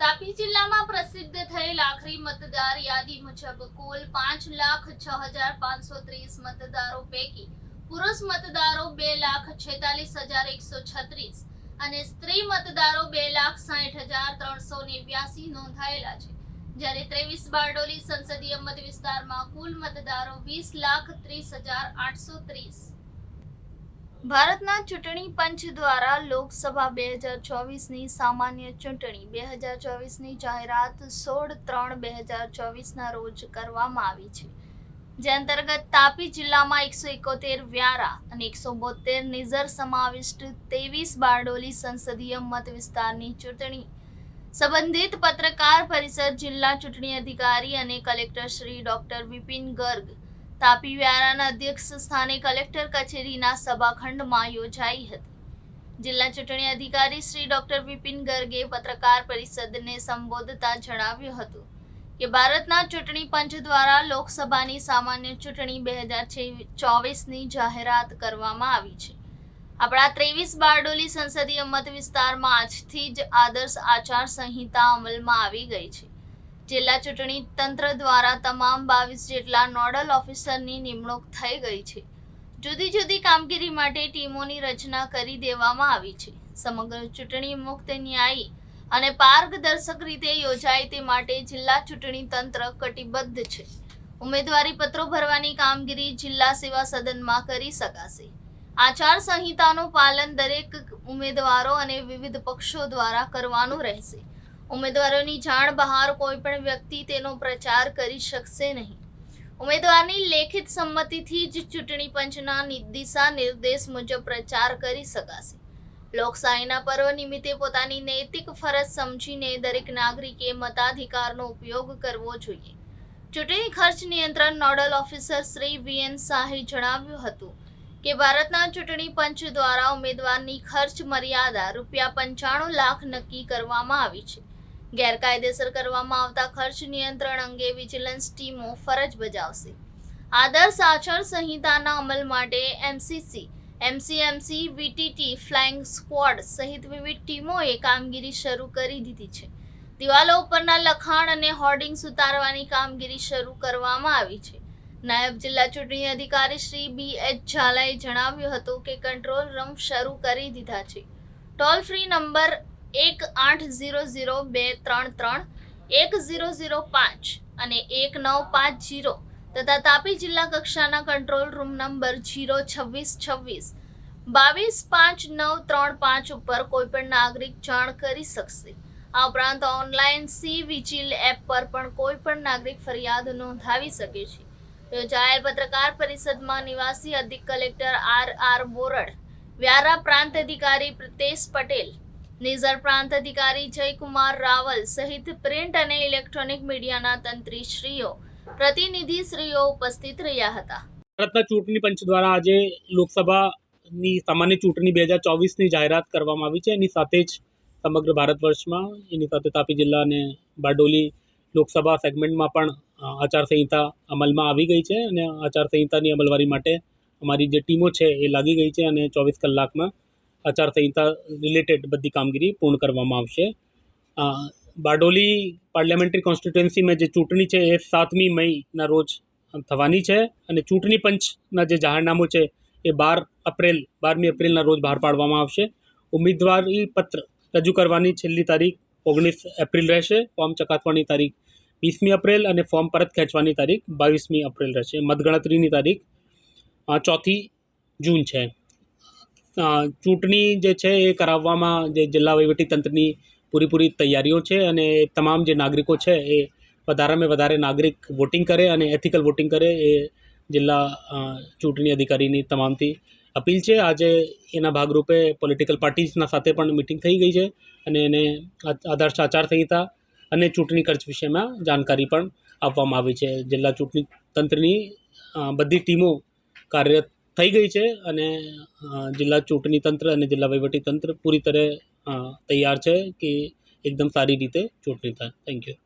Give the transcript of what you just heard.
તાપી જિલ્લામાં પ્રસિદ્ધ થયેલ આખરી મતદાર યાદી મુજબ કુલ પાંચ લાખ છ હજાર પાંચસો ત્રીસ મતદારો પૈકી પુરુષ મતદારો બે લાખ છેતાલીસ હજાર એકસો છત્રીસ અને સ્ત્રી મતદારો બે લાખ સાઠ હજાર ત્રણસો નેવ્યાસી નોંધાયેલા છે. જ્યારે ત્રેવીસ બારડોલી સંસદીય મત વિસ્તારમાં કુલ મતદારો વીસ લાખ ત્રીસ હજાર આઠસો ત્રીસ ભારતના ચૂંટણી પંચ દ્વારા લોકસભા બે હજાર ચોવીસની સામાન્ય ચૂંટણી, બે હજાર ચોવીસની જાહેરાત સોળ ત્રણ બે હજાર ચોવીસના રોજ કરવામાં આવી છે. જે અંતર્ગત તાપી જિલ્લામાં એકસો એકોતેર વ્યારા અને એકસો બોતેર નિઝર સમાવિષ્ટ ત્રેવીસ બારડોલી સંસદીય મત વિસ્તારની ચૂંટણી. સંબંધિત પત્રકાર પરિષદ જિલ્લા ચૂંટણી અધિકારી અને કલેક્ટર શ્રી ડોક્ટર વિપિન ગર્ગ તાપી વ્યારાના અધ્યક્ષ સ્થાને કલેક્ટર કચેરીના સભાખંડમાં યોજાઈ હતી. જિલ્લા ચૂંટણી અધિકારી શ્રી ડોક્ટર વિપિન ગર્ગે પત્રકાર પરિષદને સંબોધતા જણાવ્યું હતું કે ભારતના ચૂંટણી પંચ દ્વારા લોકસભાની સામાન્ય ચૂંટણી બે હજાર ચોવીસની જાહેરાત કરવામાં આવી છે. આપણા ત્રેવીસ બારડોલી સંસદીય મત વિસ્તારમાં આજથી જ આદર્શ આચાર સંહિતા અમલમાં આવી ગઈ છે. જિલ્લા ચૂંટણી તંત્ર દ્વારા તમામ બાવીસ જેટલા નોડલ ઓફિસરની નિમણૂક થઈ ગઈ છે. જુદી જુદી કામગીરી માટે ટીમોની રચના કરી દેવામાં આવી છે. સમગ્ર ચૂંટણી મુક્ત ન્યાયી અને પારદર્શક રીતે યોજાય તે માટે જિલ્લા ચૂંટણી તંત્ર કટિબદ્ધ છે. ઉમેદવારી પત્રો ભરવાની કામગીરી જિલ્લા સેવા સદનમાં કરી શકાશે. આચાર સંહિતાનું પાલન દરેક ઉમેદવારો અને વિવિધ પક્ષો દ્વારા કરવાનું રહેશે. ઉમેદવારોની જાણ બહાર કોઈ પણ વ્યક્તિ તેનો પ્રચાર કરી શકશે નહીં. ઉમેદવારની લેખિત સંમતિથી જ ચૂંટણી પંચના દિશા નિર્દેશ મુજબ પ્રચાર કરી શકાશે. લોકશાહીના પર્વ નિમિત્તે પોતાની નૈતિક ફરજ સમજીને દરેક નાગરિકે મતાધિકારનો ઉપયોગ કરવો જોઈએ. ચૂંટણી ખર્ચ નિયંત્રણ નોડલ ઓફિસર શ્રી વીએન શાહે જણાવ્યું હતું કે ભારતના ચૂંટણી પંચ દ્વારા ઉમેદવારની ખર્ચ મર્યાદા રૂપિયા પંચાણું લાખ નક્કી કરવામાં આવી છે. ગેરકાયદેસર કરવામાં આવતા ખર્ચ નિયંત્રણ અંગે વિજિલન્સ ટીમો ફરજ બજાવશે. આદર્શ આચાર સંહિતાના અમલ માટે MCC, MCMC, VTT, flying squad સહિત વિવિધ ટીમોએ કામગીરી શરૂ કરી દીધી છે. દિવાલો ઉપરના લખાણ અને હોર્ડિંગ્સ ઉતારવાની કામગીરી શરૂ કરવામાં આવી છે. નાયબ જિલ્લા ચૂંટણી અધિકારી શ્રી બી એચ ઝાલાએ જણાવ્યું હતું કે કંટ્રોલ રૂમ શરૂ કરી દીધા છે. ટોલ ફ્રી નંબર એક આઠ ઝીરો ઝીરો બે ત્રણ ત્રણ, એક ઝીરો ઝીરો પાંચ અને એક નવ પાંચ ઝીરો તથા તાપી જિલ્લા કક્ષાના કંટ્રોલ રૂમ નંબર ઝીરો છવ્વીસ છવ્વીસ. બાવીસ પાંચ નવ ત્રણ પાંચ ઉપર કોઈપણ નાગરિક જાણ કરી શકશે. આ ઉપરાંત ઓનલાઈન સી વિજિલ એપ પર પણ કોઈપણ નાગરિક ફરિયાદ નોંધાવી શકે છે. યોજાયેલ પત્રકાર પરિષદમાં નિવાસી અધિક collector R R Borad, Vyara પ્રાંત અધિકારી પ્રિતેશ પટેલ નિઝર પ્રાંત અધિકારી જયકુમાર રાવલ સહિત પ્રિન્ટ અને ઇલેક્ટ્રોનિક મીડિયાના તંત્રીશ્રીઓ, પ્રતિનિધિશ્રીઓ ઉપસ્થિત રહ્યા હતા. ભારતના ચૂંટણી પંચ દ્વારા આજે લોકસભાની સામાન્ય ચૂંટણી બે હજાર ચોવીસની જાહેરાત કરવામાં આવી છે. એની સાથે જ સમગ્ર ભારત વર્ષમાં, એની સાથે તાપી જિલ્લા અને બારડોલી લોકસભા સેગમેન્ટમાં પણ આચારસંહિતા અમલમાં આવી ગઈ છે અને આચારસંહિતાની અમલવારી માટે અમારી જે ટીમો છે એ લાગી ગઈ છે અને ચોવીસ કલાકમાં આચારસંહિતા રિલેટેડ બધી કામગીરી પૂર્ણ કરવામાં આવશે. બારડોલી પાર્લામેન્ટરી કોન્સ્ટિટ્યુએન્સીમાં જે ચૂંટણી છે એ સાતમી મઈના રોજ થવાની છે અને ચૂંટણી પંચના જે જાહેરનામું છે એ બાર એપ્રિલ, બારમી એપ્રિલના રોજ બહાર પાડવામાં આવશે. ઉમેદવારી પત્ર રજૂ કરવાની છેલ્લી તારીખ ઓગણીસ એપ્રિલ રહેશે. ફોર્મ ચકાસવાની તારીખ વીસમી એપ્રિલ અને ફોર્મ પરત ખેંચવાની તારીખ બાવીસમી એપ્રિલ રહેશે. મતગણતરીની તારીખ ચોથી જૂન છે. ચૂંટણી જે છે એ કરાવવામાં જે જિલ્લા વહીવટીતંત્રની પૂરેપૂરી તૈયારીઓ છે અને તમામ જે નાગરિકો છે એ વધારેમાં વધારે નાગરિક વોટિંગ કરે અને એથિકલ વોટિંગ કરે એ જિલ્લા ચૂંટણી અધિકારીની તમામથી અપીલ છે. આજે એના ભાગરૂપે પોલિટિકલ પાર્ટીઝના સાથે પણ મિટિંગ થઈ ગઈ છે અને એને આદર્શ આચારસંહિતા અને ચૂંટણી ખર્ચ વિશેમાં જાણકારી પણ આપવામાં આવી છે. જિલ્લા ચૂંટણી તંત્રની બધી ટીમો કાર્યરત થઈ ગઈ છે અને જિલ્લા ચૂંટણી તંત્ર અને જિલ્લા વહીવટી તંત્ર પૂરી તરહ તૈયાર છે કે એકદમ સારી રીતે ચૂંટણી થાય. Thank you